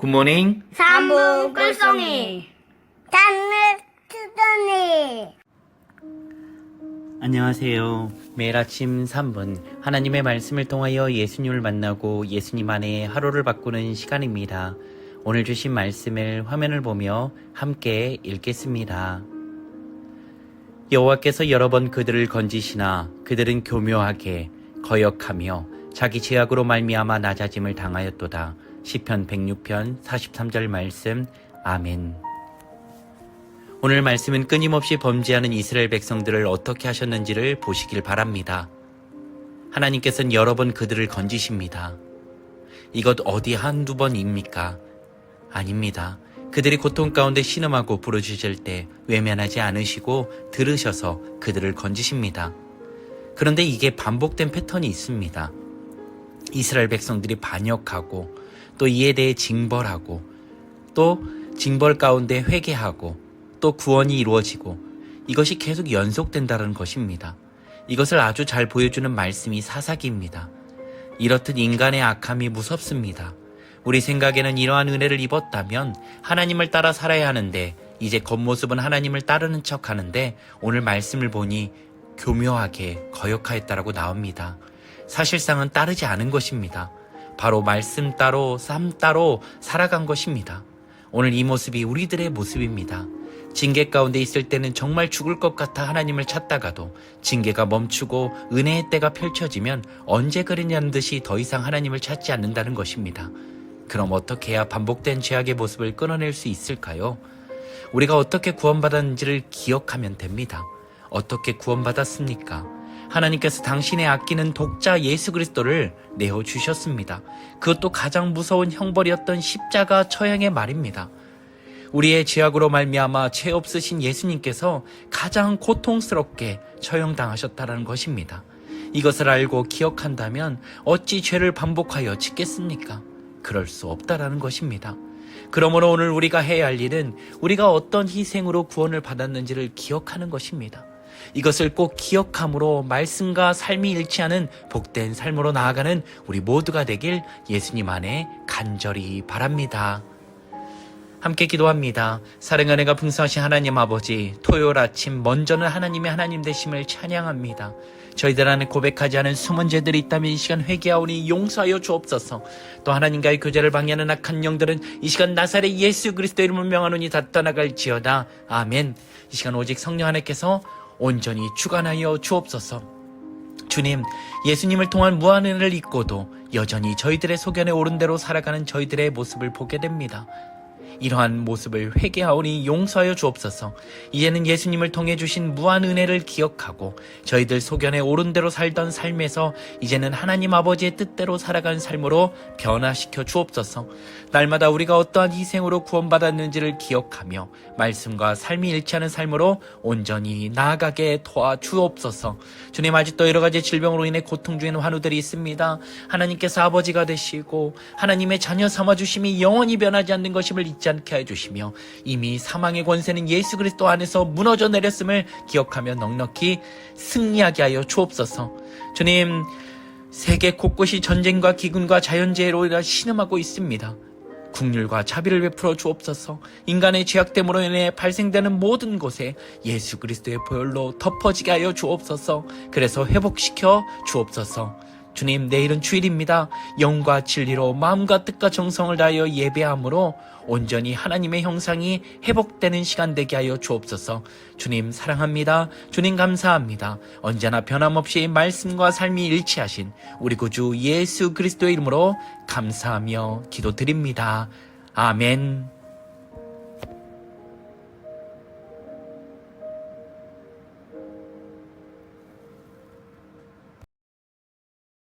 굿모닝. 삼부 꿀송이 단물 투don이 안녕하세요. 매일 아침 3분 하나님의 말씀을 통하여 예수님을 만나고 예수님 안에 하루를 바꾸는 시간입니다. 오늘 주신 말씀을 화면을 보며 함께 읽겠습니다. 여호와께서 여러 번 그들을 건지시나 그들은 교묘하게 거역하며 자기 죄악으로 말미암아 낮아짐을 당하였도다. 시편 106편 43절 말씀 아멘. 오늘 말씀은 끊임없이 범죄하는 이스라엘 백성들을 어떻게 하셨는지를 보시길 바랍니다. 하나님께서는 여러 번 그들을 건지십니다. 이것 어디 한두 번입니까? 아닙니다. 그들이 고통 가운데 신음하고 부르짖을 때 외면하지 않으시고 들으셔서 그들을 건지십니다. 그런데 이게 반복된 패턴이 있습니다. 이스라엘 백성들이 반역하고 또 이에 대해 징벌하고 또 징벌 가운데 회개하고 또 구원이 이루어지고 이것이 계속 연속된다는 것입니다. 이것을 아주 잘 보여주는 말씀이 사사기입니다. 이렇듯 인간의 악함이 무섭습니다. 우리 생각에는 이러한 은혜를 입었다면 하나님을 따라 살아야 하는데 이제 겉모습은 하나님을 따르는 척 하는데 오늘 말씀을 보니 교묘하게 거역하였다라고 나옵니다. 사실상은 따르지 않은 것입니다. 바로 말씀 따로 쌈 따로 살아간 것입니다. 오늘 이 모습이 우리들의 모습입니다. 징계 가운데 있을 때는 정말 죽을 것 같아 하나님을 찾다가도 징계가 멈추고 은혜의 때가 펼쳐지면 언제 그랬냐는 듯이 더 이상 하나님을 찾지 않는다는 것입니다. 그럼 어떻게 해야 반복된 죄악의 모습을 끊어낼 수 있을까요? 우리가 어떻게 구원받았는지를 기억하면 됩니다. 어떻게 구원받았습니까? 하나님께서 당신의 아끼는 독자 예수 그리스도를 내어 주셨습니다. 그것도 가장 무서운 형벌이었던 십자가 처형의 말입니다. 우리의 죄악으로 말미암아 죄 없으신 예수님께서 가장 고통스럽게 처형당하셨다는 것입니다. 이것을 알고 기억한다면 어찌 죄를 반복하여 짓겠습니까? 그럴 수 없다라는 것입니다. 그러므로 오늘 우리가 해야 할 일은 우리가 어떤 희생으로 구원을 받았는지를 기억하는 것입니다. 이것을 꼭 기억함으로 말씀과 삶이 일치하는 복된 삶으로 나아가는 우리 모두가 되길 예수님 안에 간절히 바랍니다. 함께 기도합니다. 사랑하는 가 풍성하신 하나님 아버지, 토요일 아침 먼저는 하나님의 하나님 되심을 찬양합니다. 저희들 안에 고백하지 않은 숨은 죄들이 있다면 이 시간 회개하오니 용서하여 주옵소서. 또 하나님과의 교제를 방해하는 악한 영들은 이 시간 나사렛 예수 그리스도 이름을 명하노니 다 떠나갈지어다. 아멘. 이 시간 오직 성령 하나님께서 온전히 주관하여 주옵소서. 주님, 예수님을 통한 무한 은혜를 잊고도 여전히 저희들의 소견에 오른 대로 살아가는 저희들의 모습을 보게 됩니다. 이러한 모습을 회개하오니 용서하여 주옵소서. 이제는 예수님을 통해 주신 무한 은혜를 기억하고 저희들 소견에 오른 대로 살던 삶에서 이제는 하나님 아버지의 뜻대로 살아간 삶으로 변화시켜 주옵소서. 날마다 우리가 어떠한 희생으로 구원받았는지를 기억하며 말씀과 삶이 일치하는 삶으로 온전히 나아가게 도와 주옵소서. 주님 아직도 여러 가지 질병으로 인해 고통 중인 환우들이 있습니다. 하나님께서 아버지가 되시고 하나님의 자녀 삼아 주심이 영원히 변하지 않는 것임을 잊지 않게 해 주시며 이미 사망의 권세는 예수 그리스도 안에서 무너져 내렸음을 기억하며 넉넉히 승리하게 하여 주옵소서. 주님 세계 곳곳이 전쟁과 기근과 자연재해로 인해 신음하고 있습니다. 국률과 자비를 베풀어 주옵소서. 인간의 죄악됨으로 인해 발생되는 모든 곳에 예수 그리스도의 보혈로 덮어지게 하여 주옵소서. 그래서 회복시켜 주옵소서. 주님, 내일은 주일입니다. 영과 진리로 마음과 뜻과 정성을 다하여 예배함으로 온전히 하나님의 형상이 회복되는 시간 되게 하여 주옵소서. 주님 사랑합니다. 주님 감사합니다. 언제나 변함없이 말씀과 삶이 일치하신 우리 구주 예수 그리스도의 이름으로 감사하며 기도드립니다. 아멘.